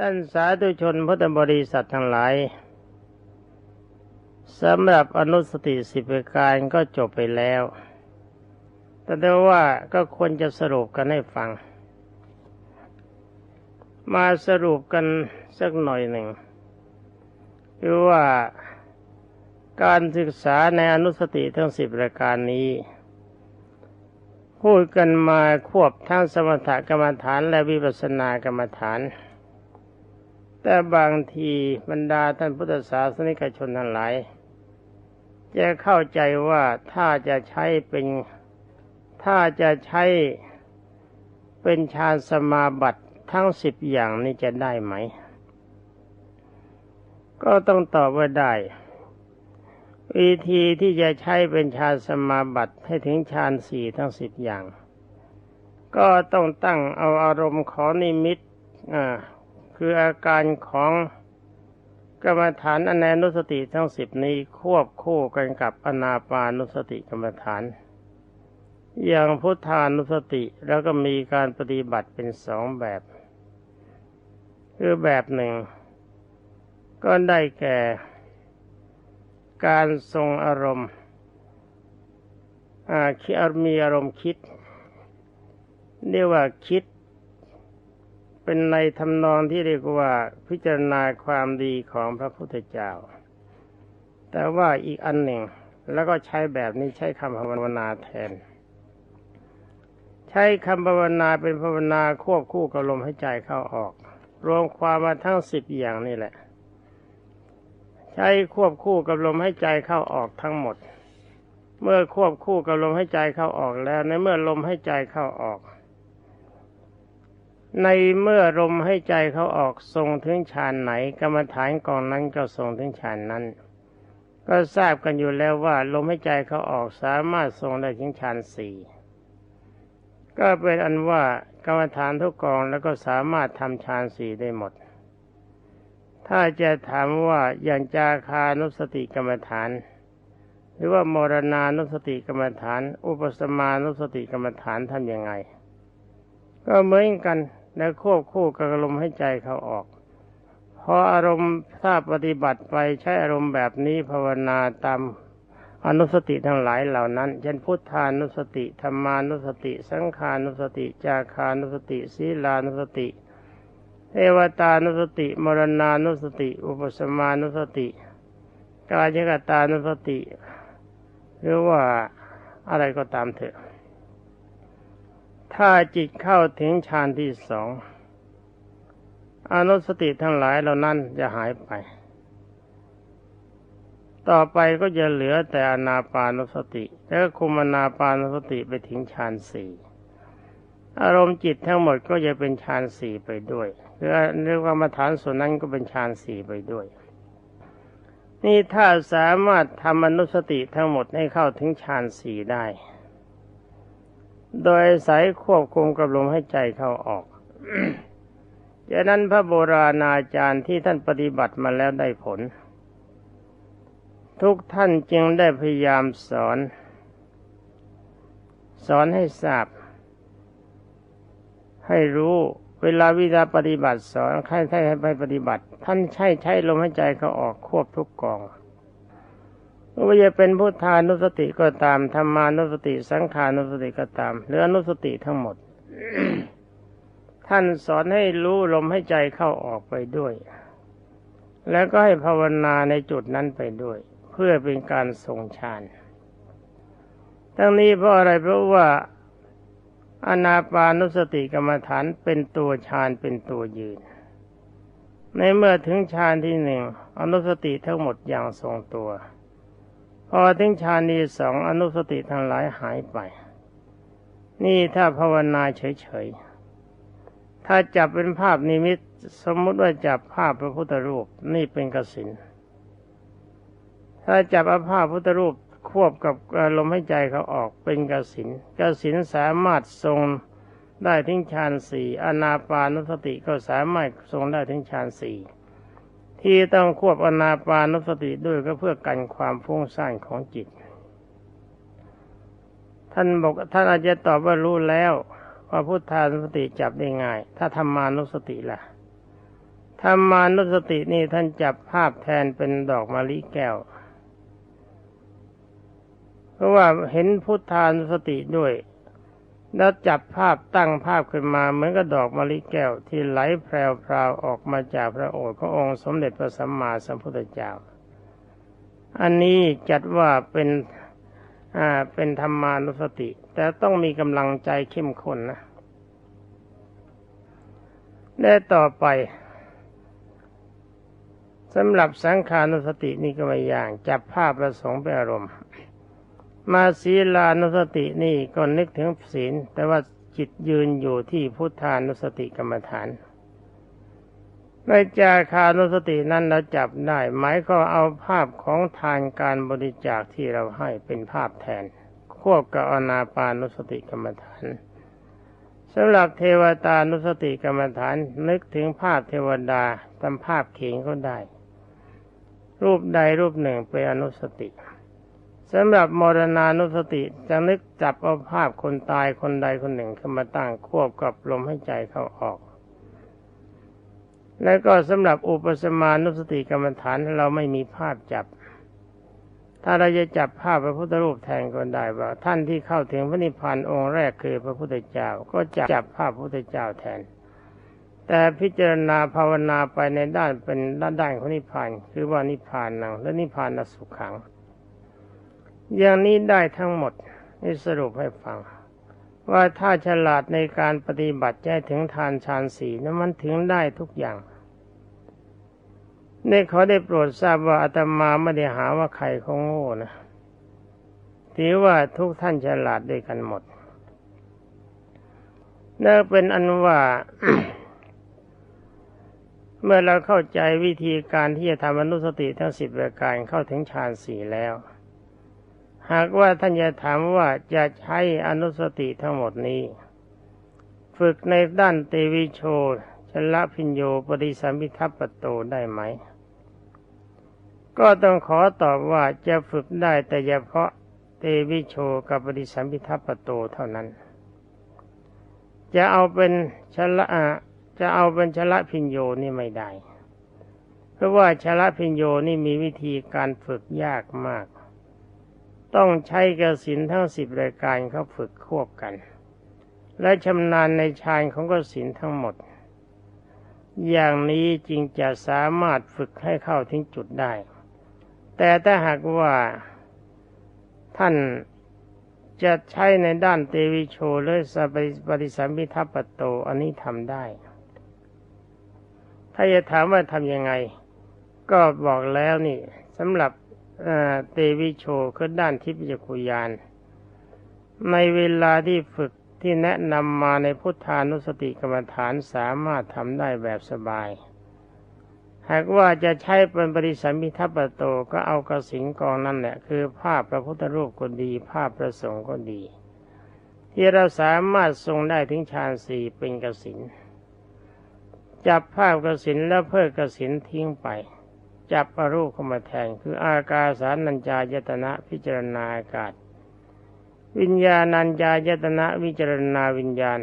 ด้านสาธุชนพุทธบริษัททั้งหลายสำหรับอนุสติสิบประการก็จบไปแล้ว แต่ได้ว่าก็ควรจะสรุปกันให้ฟัง มาสรุปกันสักหน่อยหนึ่งคือว่าการศึกษาในอนุสติทั้งสิบประการนี้ พูดกันมาควบทั้งสมถกรรมฐานและวิปัสสนากรรมฐาน แต่บางทีบรรดาท่านพุทธศาสนิกชนทั้งหลายจะเข้าใจว่าถ้าจะใช้เป็นถ้าจะใช้เป็นฌานสมาบัติทั้งสิบอย่างนี้จะได้ไหม ก็ต้องตอบว่าได้ วิธีที่จะใช้เป็นฌานสมาบัติให้ถึงฌานสี่ทั้งสิบอย่าง ก็ต้องตั้งเอาอารมณ์ของนิมิตอ่า คืออาการของกรรมฐานอนันุสติทั้งสิบนี้ควบคู่กันกับอนาปานุสติกรรมฐาน อย่างพุทธานุสติแล้วก็มีการปฏิบัติเป็นสองแบบ คือแบบหนึ่ง ก็ได้แก่การทรงอารมณ์อาคิดมีอารมณ์คิดเรียกว่าคิด เป็นในทำนองที่เรียกว่าพิจารณาความดีของพระพุทธเจ้า แต่ว่าอีกอันหนึ่งแล้วก็ใช้แบบนี้ใช้คำภาวนาแทน ใช้คำภาวนาเป็นภาวนาควบคู่กับลมหายใจเข้าออก รวมความมาทั้งสิบอย่างนี่แหละ ใช้ควบคู่กับลมให้ใจเข้าออกทั้งหมด เมื่อควบคู่กับลมให้ใจเข้าออกแล้วในเมื่อลมให้ใจเข้าออก ในเมื่อลมให้ใจเขาออกทรงถึงฌานไหน กรรมฐานกองนั้นก็ทรงถึงฌานนั้น ก็ทราบกันอยู่แล้วว่า ลมให้ใจเขาออกสามารถทรงได้ถึงฌานสี่ก็เป็นอันว่ากรรมฐานทุกกองแล้วก็สามารถทำฌานสี่ได้หมด ถ้าจะถามว่าอย่างจาคานุสติกรรมฐาน หรือว่ามรณานุสติกรรมฐาน อุปสมานุสติกรรมฐานทำยังไง ก็เหมือนกัน และควบคู่กับอารมณ์ให้ใจเขาออกพออารมณ์ถ้าปฏิบัติไปใช้อารมณ์แบบนี้ภาวนาตามอนุสติทั้งหลายเหล่านั้นเช่นพุทธานุสติธรรมานุสติ สังขานุสติ จาคานุสติ ศีลานุสติเอวตานุสติ มรณานุสติ อุปสมานุสติ กายกตานุสติ หรือว่าอะไรก็ตามเถอะ ถ้าจิตเข้าถึงฌานที่สองอนุสติทั้งหลายเหล่านั้นจะหายไป ต่อไปก็จะเหลือแต่อนาปานุสติ แล้วคุมนาปานุสติไปถึงฌานสี่อารมณ์จิตทั้งหมดก็จะเป็นฌานสี่ไปด้วยหรือเรียกว่ามฐานส่วนนั้นก็เป็นฌานสี่ไปด้วย นี่ถ้าสามารถทำอนุสติทั้งหมดให้เข้าถึงฌานสี่ได้ โดยสายควบคุมกับลมให้ใจเข้าออกจากนั้นพระโบราณอาจารย์ที่ท่านปฏิบัติมาแล้วได้ผล ทุกท่านจึงได้พยายามสอน สอนให้ทราบ ให้รู้เวลาวิชาปฏิบัติสอนใครให้ไปปฏิบัติ ท่านใช้ใช้ลมหายใจเขาออกควบทุกกอง ว่าจะเป็นพุทธานุสติก็ตามธรรมานุสติ สังขานุสติก็ตามหรืออนุสติทั้งหมด ท่านสอนให้รู้ลมให้ใจเข้าออกไปด้วย แล้วก็ให้ภาวนาในจุดนั้นไปด้วย เพื่อเป็นการทรงฌานทั้งนี้เพราะอะไรเพราะว่าอนาปานุสติกรรมฐานเป็นตัวฌานเป็นตัวยืน ในเมื่อถึงฌานที่หนึ่งอนุสติทั้งหมดอย่างทรงตัว พอถึงฌานที่สองอนุสติทั้งหลายหายไป นี่ถ้าภาวนาเฉยๆ ถ้าจับเป็นภาพนิมิตสมมุติว่าจับภาพพระพุทธรูปนี่เป็นกสินถ้าจับอาภาพพุทธรูปควบกับลมหายใจเขาออกเป็นกสินกสินสามารถทรงได้ถึงฌานสี่อนาปานุสติก็สามารถทรงได้ถึงฌานสี่ ที่ต้องควบอนาปานุสติด้วยก็เพื่อกันความฟุ้งซ่านของจิต ท่านบอกท่านอาจจะตอบว่ารู้แล้วว่าพุทธานุสติจับได้ง่าย ถ้าธรรมานุสติล่ะธรรมานุสตินี่ท่านจับภาพแทนเป็นดอกมะลิแก้ว เพราะว่าเห็นพุทธานุสติด้วย แล้วจับภาพตั้งภาพขึ้นมาเหมือนกับดอกมะลิแก้วที่ไหลแพรวๆออกมาจากพระโอษฐ์ขององค์สมเด็จพระสัมมาสัมพุทธเจ้า อันนี้จัดว่าเป็นอ่าเป็นธรรมานุสติ แต่ต้องมีกำลังใจเข้มข้นนะและต่อไปสำหรับสังขานุสตินี่ก็ไม่อย่าง จับภาพประสงค์เป็นอารมณ์ มาศีลานุสตินี่ก็นึกถึงศีล แต่ว่าจิตยืนอยู่ที่พุทธานุสติกรรมฐานในจาคานุสตินั้นเราจับได้ หมายก็เอาภาพของทานการบริจาคที่เราให้เป็นภาพแทน ควบกับอนาปานุสติกรรมฐานสำหรับเทวตานุสติกรรมฐานนึกถึงภาพเทวดาทำภาพเขียงก็ได้ รูปใดรูปหนึ่งเป็นอนุสติ สำหรับมรณานุสติจะนึกจับเอาภาพคนตายคนใดคนหนึ่งขึ้นมาตั้งควบกับลมให้ใจเข้าออก แล้วก็สำหรับอุปสมานุสติกรรมฐานเราไม่มีภาพจับ ถ้าเราจะจับภาพพระพุทธรูปแทนก็ได้ว่า ท่านที่เข้าถึงพระนิพพานองค์แรกคือพระพุทธเจ้า ก็จะจับภาพพระพุทธเจ้าแทน แต่พิจารณาภาวนาไปในด้านเป็นด้านด้านของนิพพาน คือว่านิพพานนังและนิพพานสุขขัง อย่างนี้ได้ทั้งหมดนี่สรุปให้ฟัง ว่าถ้าฉลาดในการปฏิบัติแจ้ถึงทานฌานสีนั้นมันถึงได้ทุกอย่างนี่เขาได้โปรดทราบว่าอาตมาไม่ได้หาว่าใครเขาโง่นะถือว่าทุกท่านฉลาดด้วยกันหมดนั่นเป็นอันว่า เมื่อเราเข้าใจวิธีการที่จะทำอนุสติทั้งสิบประการเข้าถึงฌานสี่แล้ว หากว่าท่านจะถามว่าจะใช้อนุสติทั้งหมดนี้ ฝึกในด้านเตวิโชชละพิญโยปริสัมพิทัปปโตได้ไหม ก็ต้องขอตอบว่าจะฝึกได้แต่เฉพาะเตวิโชกับปฏิสัมพิทัปโตเท่านั้น จะเอาเป็นชละจะเอาเป็นชละพิญโยนี่ไม่ได้ เพราะว่าชละพิญโยนี่มีวิธีการฝึกยากมาก ต้องใช้กสินทั้งสิบรายการเขาฝึกควบกัน และชำนาญในฌานของกสินทั้งหมด อย่างนี้จึงจะสามารถฝึกให้เข้าถึงจุดได้ แต่ถ้าหากว่าท่านจะใช้ในด้านเตวิโชหรือสปฏิสัมพิทัปโตอันนี้ทำได้ ถ้าจะถามว่าทำยังไง ก็บอกแล้วนี่สำหรับ เตวิโชคือด้านทิพยคุยาน ในเวลาที่ฝึกที่แนะนำมาในพุทธานุสติกรรมฐานสามารถทำได้แบบสบาย หากว่าจะใช้เป็นปริสัมพิทัปโตก็เอากระสิงกองนั่นแหละ คือภาพพระพุทธรูปก็ดี ภาพพระสงฆ์ก็ดี ที่เราสามารถทรงได้ถึงฌานสี่เป็นกระสินจับภาพกระสินแล้วเพิกกระสินทิ้งไป จับอรูปเข้ามาแทนคืออากาสานัญจายตนะพิจารณาอากาศ วิญญาณัญญายตนะวิจารณาวิญญาณ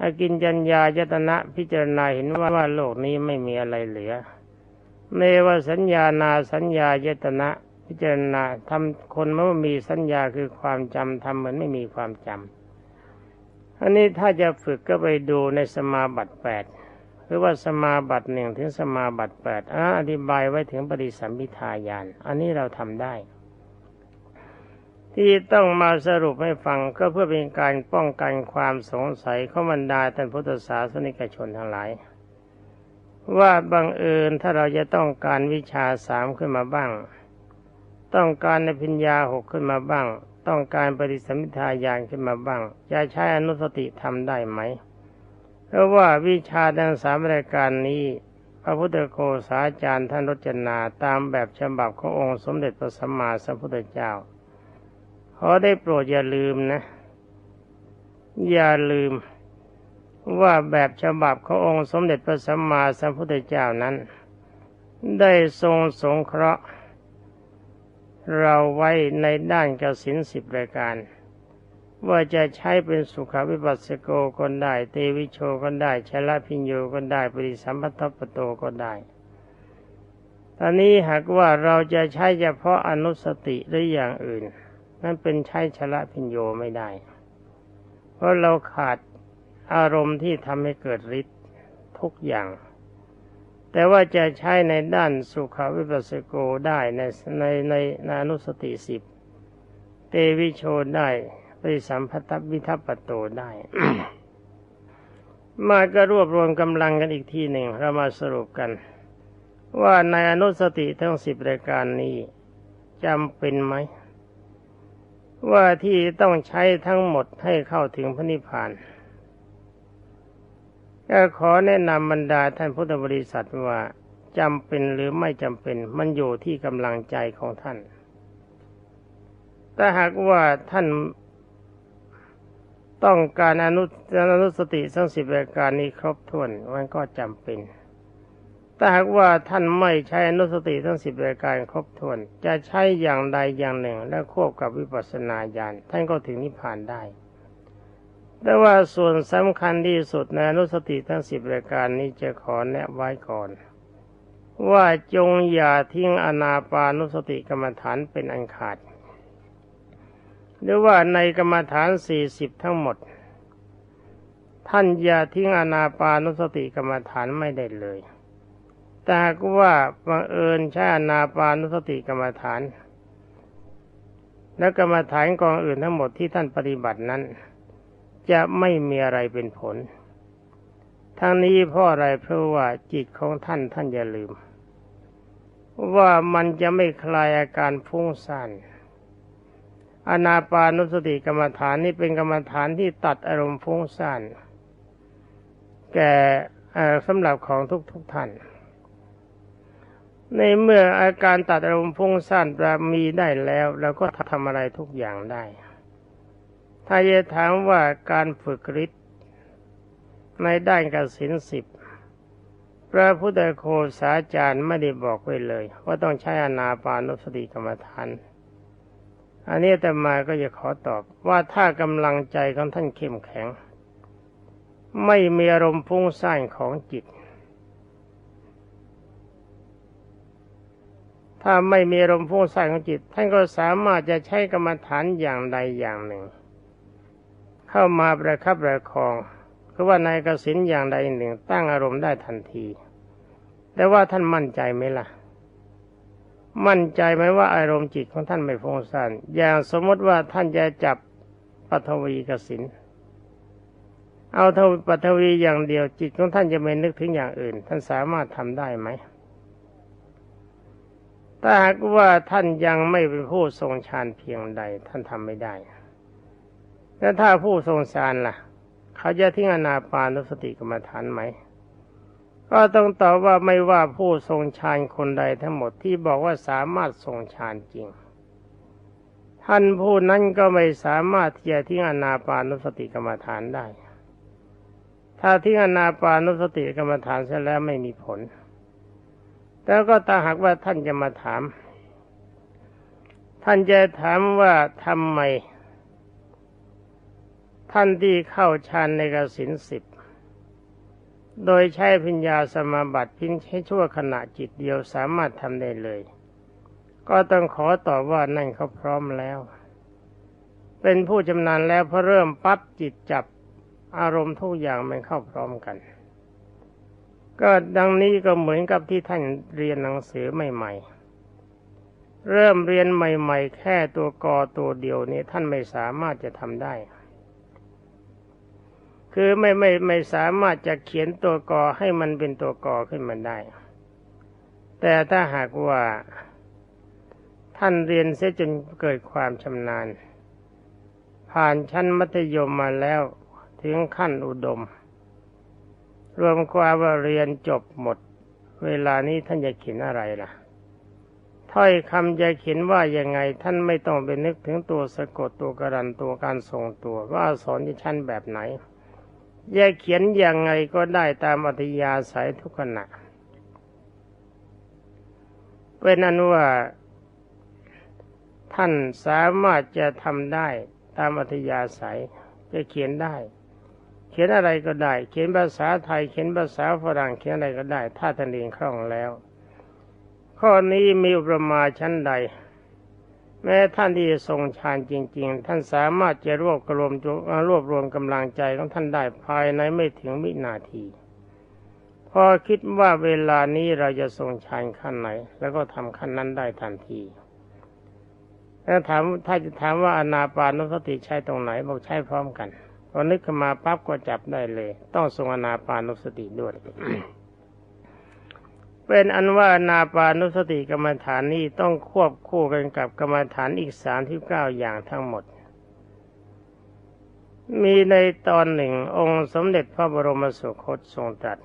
อากินจัญญายตนะพิจารณาเห็นว่าว่าโลกนี้ไม่มีอะไรเหลือเมวสัญญานาสัญญายตนะพิจารณาทำคนเมื่มีสัญญาคือความจำทำเหมือนไม่มีความจำอันนี้ถ้าจะฝึกก็ไปดูในสมาบัติแปด หรือว่าสมาบัติหนึ่งถึงสมาบัติแปดอธิบายไว้ถึงปฏิสัมพิทายาน อันนี้เราทำได้ ที่ต้องมาสรุปให้ฟังก็เพื่อเป็นการป้องกันความสงสัยข้อบรรดาท่านพุทธศาสนิกชนทั้งหลาย ว่าบังเอิญถ้าเราจะต้องการวิชาสามขึ้นมาบ้าง ต้องการในพิญญาหกขึ้นมาบ้าง ต้องการปฏิสัมพิทายานขึ้นมาบ้าง จะใช้อนุสติทำได้ไหม เพราะว่าวิชาดังสามรายการนี้ พระพุทธโฆษาจารย์ท่านรจนาตามแบบฉบับขององค์สมเด็จพระสัมมาสัมพุทธเจ้าขอได้โปรดอย่าลืมนะ อย่าลืมว่าแบบฉบับขององค์สมเด็จพระสัมมาสัมพุทธเจ้านั้น ได้ทรงสงเคราะห์ เราไว้ในด้านกสินสิบรายการ ว่าจะใช้เป็นสุขวิปัสสโกก็ได้เตวิโชก็ได้ชละพิญโยก็ได้ปริสัมพัทปโตก็ได้ตอนนี้หากว่าเราจะใช้เฉพาะอนุสติหรืออย่างอื่น นั่นเป็นใช้ชละพิญโยไม่ได้ เพราะเราขาดอารมณ์ที่ทำให้เกิดฤทธิ์ทุกอย่าง แต่ว่าจะใช้ในด้านสุขวิปัสสโกได้ในในในในอนุสติสิบเตวิโชได้ ปสัมพัทวิทัปโตได้ มาก็รวบรวมกำลังกันอีกทีหนึ่งเรามาสรุปกัน ว่าในอนุสติทั้งสิบรายการนี้จำเป็นไหม ว่าที่ต้องใช้ทั้งหมดให้เข้าถึงพระนิพพานก็ขอแนะนำบรรดาท่านพุทธบริษัทว่าจำเป็นหรือไม่จำเป็นมันอยู่ที่กำลังใจของท่าน แต่หากว่าท่าน ต้องการอนุอนุสติทั้งสิบรายการนี้ครบถ้วนมันก็จำเป็นแต่หากว่าท่านไม่ใช้อนุสติทั้งสิบรายการครบถ้วน จะใช้อย่างใดอย่างหนึ่ง และควบกับวิปัสสนาญาณท่านก็ถึงนิพพานได้ แต่ว่าส่วนสำคัญที่สุดในอนุสติทั้งสิบรายการนี้จะขอแนะไว้ก่อน ว่าจงอย่าทิ้งอนาปานุสติกรรมฐานเป็นอันขาด หรือว่าในกรรมฐานสี่สิบทั้งหมด ท่านอย่าทิ้งอนาปานุสติกรรมฐานไม่ได้เลย แต่หากว่าบังเอิญใช้อนาปานุสติกรรมฐาน และกรรมฐานกองอื่นทั้งหมดที่ท่านปฏิบัตินั้น จะไม่มีอะไรเป็นผลทั้งนี้เพราะอะไรเพราะว่าจิตของท่านท่านอย่าลืม ว่ามันจะไม่คลายอาการฟุ้งซ่าน อนาปานุสติกรรมฐานนี่เป็นกรรมฐานที่ตัดอารมณ์ฟุ้งซ่านแก่สำหรับของทุกทุกท่าน ในเมื่ออาการตัดอารมณ์ฟุ้งซ่านรามีได้แล้วเราก็ทำอะไรทุกอย่างได้ ถ้าจะถามว่าการฝึกฤทธิ์ในด้านกสินสิบพระพุทธโคสาจารย์ไม่ได้บอกไว้เลย ว่าต้องใช้อนาปานุสติกรรมฐาน อันนี้แต่มาก็จะขอตอบว่าถ้ากำลังใจของท่านเข้มแข็ง ไม่มีอารมณ์ฟุ้งซ่านของจิต ถ้าไม่มีอารมณ์ฟุ้งซ่านของจิต ท่านก็สามารถจะใช้กรรมฐานอย่างใดอย่างหนึ่ง เข้ามาประคับประคองคือว่าในกสินอย่างใดหนึ่ง ตั้งอารมณ์ได้ทันที แต่ว่าท่านมั่นใจไหมล่ะ มั่นใจไหมว่าอารมณ์จิตของท่านไม่ฟุ้งซ่านอย่างสมมติว่าท่านจะจับปฐวีกสินเอาทวปฐวีอย่างเดียวจิตของท่านจะไม่นึกถึงอย่างอื่น ท่านสามารถทำได้ไหมถ้าหากว่าท่านยังไม่เป็นผู้ทรงฌานเพียงใด ท่านทำไม่ได้แล้วถ้าผู้ทรงฌานล่ะ เขาจะทิ้งอนาปานุสติกรรมฐานไหม ก็ต้องตอบว่าไม่ว่าผู้ทรงฌานคนใดทั้งหมดที่บอกว่าสามารถทรงฌานจริง ท่านผู้นั้นก็ไม่สามารถที่จะทิ้งอนาปานุสติกรรมฐานได้ ถ้าทิ้งอนาปานุสติกรรมฐานเสร็จแล้วไม่มีผลแต่ก็ถ้าหากว่าท่านจะมาถาม ท่านจะถามว่าทำไม ท่านที่เข้าฌานในกสินสิบ โดยใช้พิญญาสมาบัติพินใช้ชั่วขณะจิตเดียวสามารถทำได้เลย ก็ต้องขอตอบว่านั่นเขาพร้อมแล้ว เป็นผู้จำนานแล้วพอเริ่มปั๊บจิตจับอารมณ์ทุกอย่างมันเข้าพร้อมกัน ก็ดังนี้ก็เหมือนกับที่ท่านเรียนหนังสือใหม่ ๆ เริ่มเรียนใหม่ ๆ แค่ตัวกอตัวเดียวนี้ท่านไม่สามารถจะทำได้ คือไม่ไม่ไม่สามารถจะเขียนตัวกอให้มันเป็นตัวกอขึ้นมาได้ แต่ถ้าหากว่าท่านเรียนเสียจนเกิดความชำนาญ ผ่านชั้นมัธยมมาแล้วถึงขั้นอุดม รวมความว่าเรียนจบหมด เวลานี้ท่านจะเขียนอะไรล่ะ ถ้อยคำจะเขียนว่ายังไงท่านไม่ต้องไปนึกถึงตัวสะกดตัวกระดันตัวการทรงตัวว่าสอนที่ชั้นแบบไหน จะเขียนยังไงก็ได้ตามอัธยาศัยทุกขณะเป็นอนุว่า ท่านสามารถจะทำได้ตามอัธยาศัย จะเขียนได้ เขียนอะไรก็ได้ เขียนภาษาไทย เขียนภาษาฝรั่ง เขียนอะไรก็ได้ ถ้าท่านเรียนคล่องแล้ว ข้อนี้มีอุปมาชั้นใด แม้ท่านที่จะทรงฌานจริง ๆ ท่านสามารถจะรวบรวมรวบรวมกำลังใจของท่านได้ภายในไม่ถึงวินาที พอคิดว่าเวลานี้เราจะทรงฌานขั้นไหน แล้วก็ทำขั้นนั้นได้ทันทีถ้าถามถ้าจะถามว่าอนาปานุสติใช้ตรงไหนบอกใช้พร้อมกันพอนึกขึ้นมาปั๊บก็จับได้เลย ต้องทรงอนาปานุสติด้วย เป็นอันว่านาปานุสติกรรมฐานนี้ต้องควบคู่กันกับกรรมฐานอีกสามที่เก้าอย่างทั้งหมด มีในตอนหนึ่งองค์สมเด็จพระบรมสุคตทรงตรัส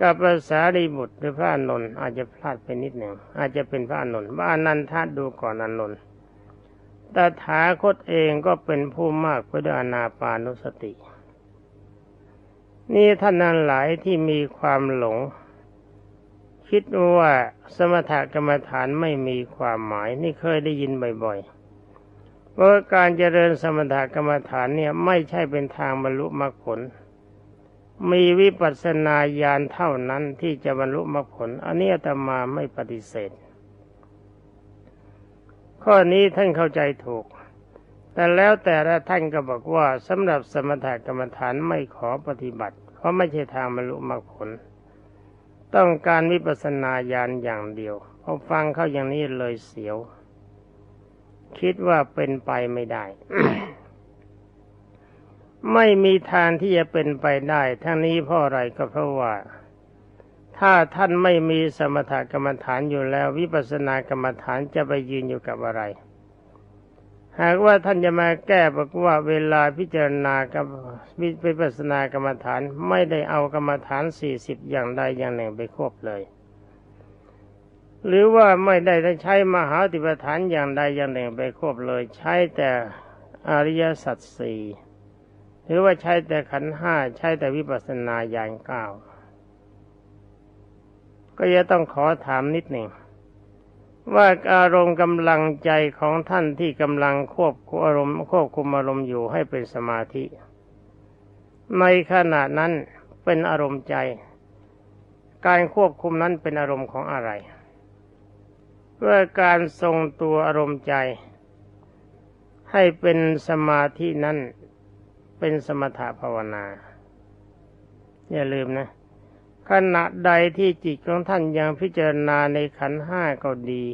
กับภาษาดีบุตรหรือพระอนนท์อาจจะพลาดไปนิดหนึ่งอาจจะเป็นพระอนนท์ว่าอนันทาดูก่อนอนนท์ตถาคตเองก็เป็นผู้มากไปด้วยอนาปานุสติ นี่ท่านนั้นหลายที่มีความหลง คิดว่าสมถกรรมฐานไม่มีความหมาย นี่เคยได้ยินบ่อยๆว่าการเจริญสมถกรรมฐานเนี่ยไม่ใช่เป็นทางบรรลุมรรคผล มีวิปัสสนาญาณเท่านั้นที่จะบรรลุมรรคผล อันนี้อาตมาไม่ปฏิเสธ ข้อนี้ท่านเข้าใจถูก แต่แล้วแต่ละท่านก็บอกว่าสำหรับสมถกรรมฐานไม่ขอปฏิบัติ เพราะไม่ใช่ทางบรรลุมรรคผล ต้องการวิปัสสนาญาณอย่างเดียวพอฟังเข้าอย่างนี้เลยเสียว คิดว่าเป็นไปไม่ได้ ไม่มีทางที่จะเป็นไปได้ ทั้งนี้เพราะอะไรก็เพราะว่า ถ้าท่านไม่มีสมถกรรมฐานอยู่แล้ว วิปัสสนากรรมฐานจะไปยืนอยู่กับอะไร หากว่าท่านจะมาแก้บอกว่าเวลาพิจารณากับวิปัสสนากรรมฐานไม่ได้เอากรรมฐานสี่สิบอย่างใดอย่างหนึ่งไปควบเลย หรือว่าไม่ได้ใช้มหาติปฐานอย่างใดอย่างหนึ่งไปควบเลย ใช้แต่อริยสัจสี่หรือว่าใช้แต่ขันห้าใช้แต่วิปัสสนาญาณเก้าก็จะต้องขอถามนิดหนึ่ง ว่าอารมณ์กำลังใจของท่านที่กำลังควบคุมอารมณ์ควบคุมอารมณ์อยู่ให้เป็นสมาธิ ในขณะนั้นเป็นอารมณ์ใจ การควบคุมนั้นเป็นอารมณ์ของอะไรเพื่อการทรงตัวอารมณ์ใจ ให้เป็นสมาธินั้นเป็นสมถภาวนา อย่าลืมนะ ขณะใดที่จิตของท่านยังพิจารณาในขันห้าก็ดี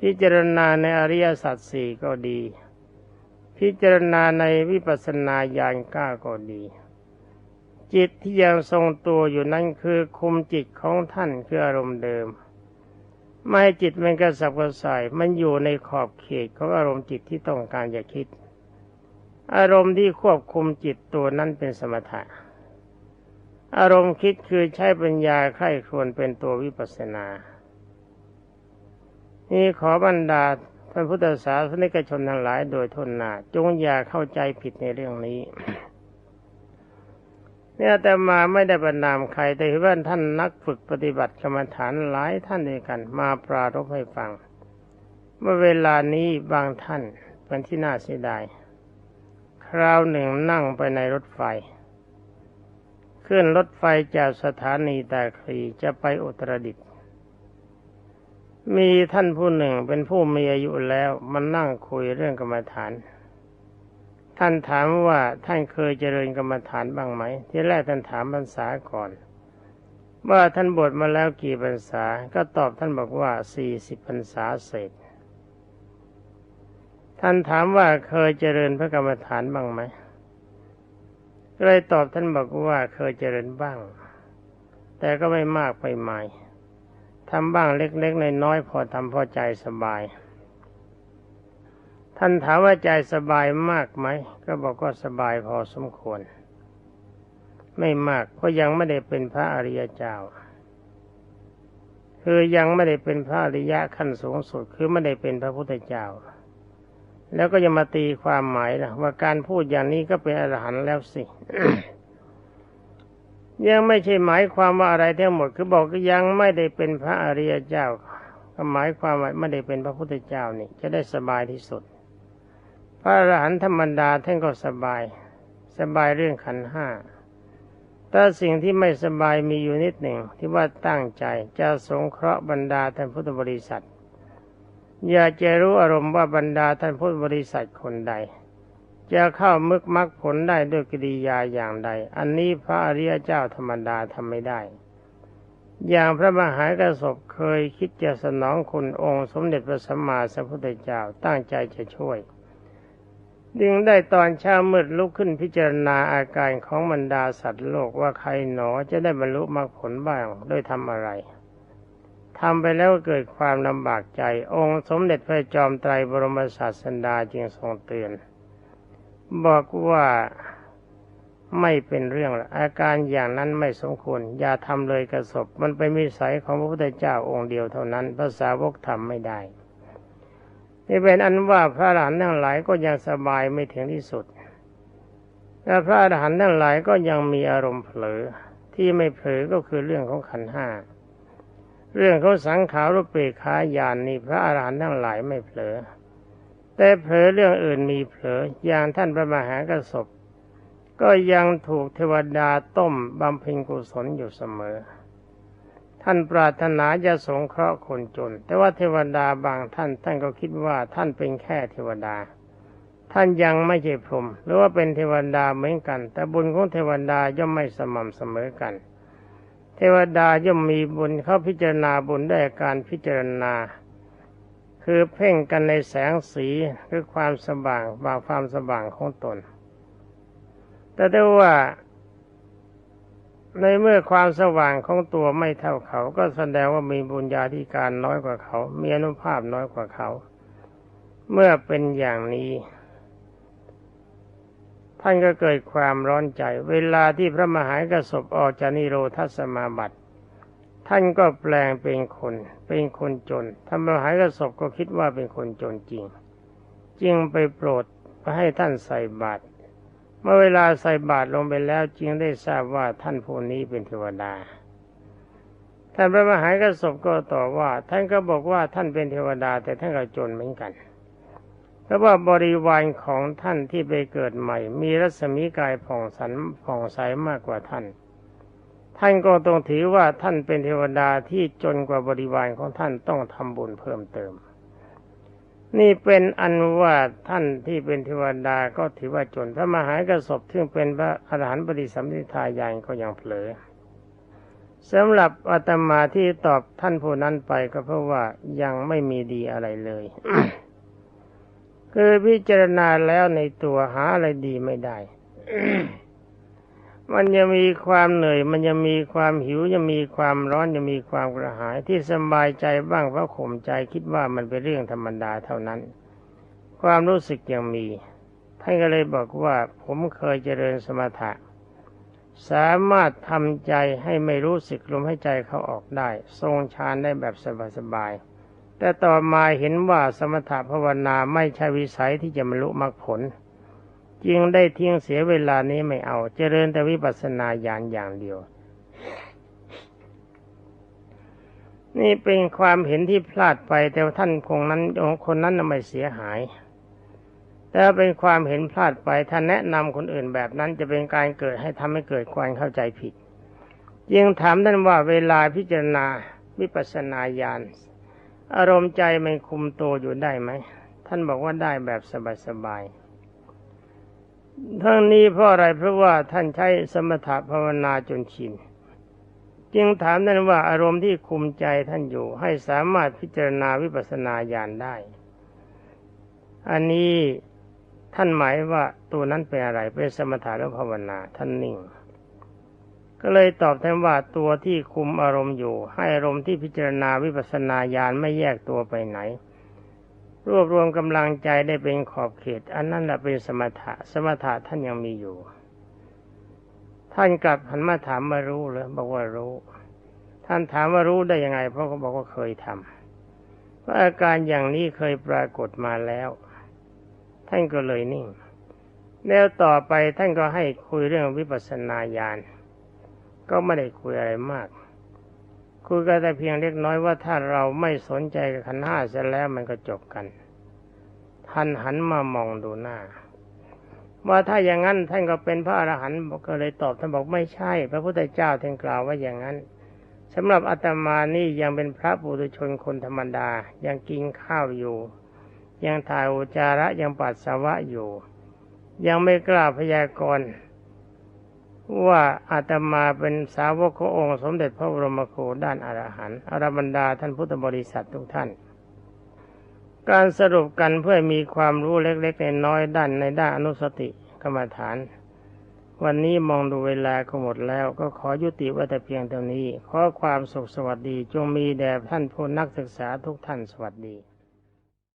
พิจารณาในอริยสัจสี่ก็ดี พิจารณาในวิปัสสนาญาณก้าก็ดี จิตที่ยังทรงตัวอยู่นั้นคือคุมจิตของท่านคืออารมณ์เดิม ไม่จิตมันกระสับกระส่ายมันอยู่ในขอบเขตของอารมณ์จิตที่ต้องการจะคิด อารมณ์ที่ควบคุมจิตตัวนั้นเป็นสมถะ อารมณ์คิดคือใช้ปัญญาไข้ควนเป็นตัววิปัสสนา นี่ขอบรรดาท่านพุทธศาสนิกชนทั้งหลายโดยทนหนาจงอย่าเข้าใจผิดในเรื่องนี้ เนี่ยแต่มาไม่ได้ประนามใครแต่เห็นว่าท่านนักฝึกปฏิบัติกรรมฐานหลายท่านด้วยกัน มาปรารบให้ฟัง เมื่อเวลานี้บางท่านเป็นที่น่าเสียดาย คราวหนึ่งนั่งไปในรถไฟ ขึ้นรถไฟจากสถานีตาคลีจะไปอุตรดิตถ์มีท่านผู้หนึ่งเป็นผู้มีอายุแล้วมันนั่งคุยเรื่องกรรมฐาน ท่านถามว่าท่านเคยเจริญกรรมฐานบ้างไหม ที่แรกท่านถามพรรษาก่อน ว่าท่านบวชมาแล้วกี่พรรษา ก็ตอบท่านบอกว่าสี่สิบพรรษาเศษ ท่านถามว่าเคยเจริญพระกรรมฐานบ้างไหม ก็เลยตอบท่านบอกว่าเคยเจริญบ้าง แต่ก็ไม่มากไปใหม่ทำบ้างเล็กๆน้อยๆพอทำพอใจสบาย ท่านถามว่าใจสบายมากไหม ก็บอกว่าสบายพอสมควร ไม่มากเพราะยังไม่ได้เป็นพระอริยเจ้า คือยังไม่ได้เป็นพระอริยะขั้นสูงสุดคือไม่ได้เป็นพระพุทธเจ้า แล้วก็ยังมาตีความหมายนะว่าการพูดอย่างนี้ก็เป็นอรหันต์แล้วสิยังไม่ใช่หมายความว่าอะไรทั้งหมด คือบอกก็ยังไม่ได้เป็นพระอริยเจ้าก็หมายความว่าไม่ได้เป็นพระพุทธเจ้านี่ จะได้สบายที่สุด พระอรหันต์ธรรมดาท่านก็สบาย สบายเรื่องขันห้าแต่สิ่งที่ไม่สบายมีอยู่นิดหนึ่งที่ว่าตั้งใจจะสงเคราะห์บรรดาท่านพุทธบริษัท อยากจะรู้อารมณ์ว่าบรรดาท่านพุทธบริษัทคนใด จะเข้ามึกมักผลได้ด้วยกิริยาอย่างใด อันนี้พระอริยเจ้าธรรมดาทำไม่ได้ อย่างพระมหากระสบเคยคิดจะสนองคุณองค์สมเด็จพระสัมมาสัมพุทธเจ้าตั้งใจจะช่วยดึงได้ตอนเช้ามืดลุกขึ้นพิจารณาอาการของบรรดาสัตว์โลกว่าใครหนอจะได้บรรลุมรรคผลบ้างด้วยทำอะไร ทำไปแล้วเกิดความลำบากใจ องค์สมเด็จพระจอมไตรบรมศาสดาจึงทรงเตือน บอกว่าไม่เป็นเรื่องอาการอย่างนั้นไม่สมควรอย่าทำเลยกระสบมันเป็นมิสัยของพระพุทธเจ้าองค์เดียวเท่านั้นภาษาวกทำไม่ได้ นี่เป็นอันว่าพระอรหันต์ทั้งหลายก็ยังสบายไม่ถึงที่สุดและพระอรหันต์ทั้งหลายก็ยังมีอารมณ์เผลอที่ไม่เผลอก็คือเรื่องของขันห้า เรื่องเของสังขารรูปเปกขาญาณนี่พระอรหันต์ทั้งหลายไม่เผลอ แต่เผลอเรื่องอื่นมีเผลออย่างท่านพระมหากระสบก็ยังถูกเทวดาต้มบำเพ็ญกุศลอยู่เสมอ ท่านปรารถนาจะสงเคราะห์คนจน แต่ว่าเทวดาบางท่านท่านก็คิดว่าท่านเป็นแค่เทวดา ท่านยังไม่ใช่พรหมหรือว่าเป็นเทวดาเหมือนกัน แต่บุญของเทวดาย่อมไม่สม่ำเสมอกัน เทวดาย่อมมีบุญเขาพิจารณาบุญได้การพิจารณา คือเพ่งกันในแสงสีคือความสว่างบางความสว่างของตน แต่ได้ว่าในเมื่อความสว่างของตัวไม่เท่าเขา ก็แสดงว่ามีบุญญาธิการน้อยกว่าเขา มีอนุภาพน้อยกว่าเขา เมื่อเป็นอย่างนี้ ท่านก็เกิดความร้อนใจ เวลาที่พระมหากระสบออกจากนิโรธสมาบัติท่านก็แปลงเป็นคน เป็นคนจนท่านมหากระสบก็คิดว่าเป็นคนจนจริง จึงไปโปรดไปให้ท่านใส่บาตร เมื่อเวลาใส่บาตรลงไปแล้วจึงได้ทราบว่าท่านผู้นี้เป็นเทวดา ท่านพระมหากระสบก็ตอบว่า ท่านก็บอกว่าท่านเป็นเทวดาแต่ท่านก็จนเหมือนกัน เพราะว่าบริวารของท่านที่ไปเกิดใหม่ มีรัศมีกายผ่องสันผ่องใสมากกว่าท่าน ท่านก็ต้องถือว่าท่านเป็นเทวดาที่จนกว่าบริวารของท่านต้องทำบุญเพิ่มเติม นี่เป็นอันว่าท่านที่เป็นเทวดาก็ถือว่าจนพระมหากระสบซึ่งเป็นพระอรหันต์ปฏิสัมพิทายานก็ยังเผลอสำหรับอาตมาที่ตอบท่านผู้นั้นไปก็เพราะว่ายังไม่มีดีอะไรเลย คือพิจารณาแล้วในตัวหาอะไรดีไม่ได้ มันยังมีความเหนื่อย มันยังมีความหิวยังมีความร้อนยังมีความกระหายที่สบายใจบ้างเพราะข่มใจคิดว่ามันเป็นเรื่องธรรมดาเท่านั้น ความรู้สึกยังมีท่านก็เลยบอกว่าผมเคยเจริญสมถะ สามารถทำใจให้ไม่รู้สึกลมให้ใจเขาออกได้ ทรงฌานได้แบบสบายๆ แต่ต่อมาเห็นว่าสมถะภาวนาไม่ใช่วิสัยที่จะบรรลุมรรคผล จึงได้ทิ้งเสียเวลานี้ไม่เอาเจริญแต่วิปัสสนาญาณอย่างเดียว นี่เป็นความเห็นที่พลาดไปแต่ท่านคงนั้นคนนั้นไม่เสียหายแต่เป็นความเห็นพลาดไปถ้าแนะนำคนอื่นแบบนั้นจะเป็นการเกิดให้ทำให้เกิดความเข้าใจผิดยังถามท่านว่าเวลาพิจารณาวิปัสสนาญาณ อารมณ์ใจมันคุมตัวอยู่ได้ไหม ท่านบอกว่าได้แบบสบายๆทั้งนี้เพราะอะไรเพราะว่าท่านใช้สมถะภาวนาจนชินจึงถามท่านว่าอารมณ์ที่คุมใจท่านอยู่ ให้สามารถพิจารณาวิปัสสนาญาณได้ อันนี้ท่านหมายว่าตัวนั้นเป็นอะไรเป็นสมถะหรือภาวนาท่านนิ่ง ก็เลยตอบแทนว่าตัวที่คุมอารมณ์อยู่ ให้อารมณ์ที่พิจารณาวิปัสสนาญาณไม่แยกตัวไปไหน รวบรวมกำลังใจได้เป็นขอบเขต อันนั้นแหละเป็นสมถะ สมถะท่านยังมีอยู่ ท่านกลับหันมาถามมารู้เลยบอกว่ารู้ ท่านถามว่ารู้ได้ยังไง เพราะเขาบอกว่าเคยทำว่าอาการอย่างนี้เคยปรากฏมาแล้ว ท่านก็เลยนิ่ง แล้วต่อไปท่านก็ให้คุยเรื่องวิปัสสนาญาณ ก็ไม่ได้คุยอะไรมาก คุยกันแต่เพียงเล็กน้อยว่าถ้าเราไม่สนใจกับขันห้าเสร็จแล้วมันก็จบกัน ท่านหันมามองดูหน้า ว่าถ้าอย่างนั้นท่านก็เป็นพระอรหันต์ก็เลยตอบท่านบอกไม่ใช่ พระพุทธเจ้าท่านกล่าวว่าอย่างนั้นสำหรับอาตมานี่ยังเป็นพระปุถุชนคนธรรมดา ยังกินข้าวอยู่ ยังถ่ายอุจจาระยังปัสสาวะอยู่ ยังไม่กล้าพยากรณ์ ว่าอาตมาเป็นสาวกขององค์สมเด็จพระบรมโคด้านอรหันต์อรบรรดาท่านพุทธบริษัททุกท่าน การสรุปกันเพื่อมีความรู้เล็กๆน้อยๆด้านในด้านอนุสติกรรมฐาน วันนี้มองดูเวลาก็หมดแล้วก็ขอยุติไว้แต่เพียงเท่านี้ ขอความสุขสวัสดีจงมีแด่ท่านผู้นักศึกษาทุกท่านสวัสดี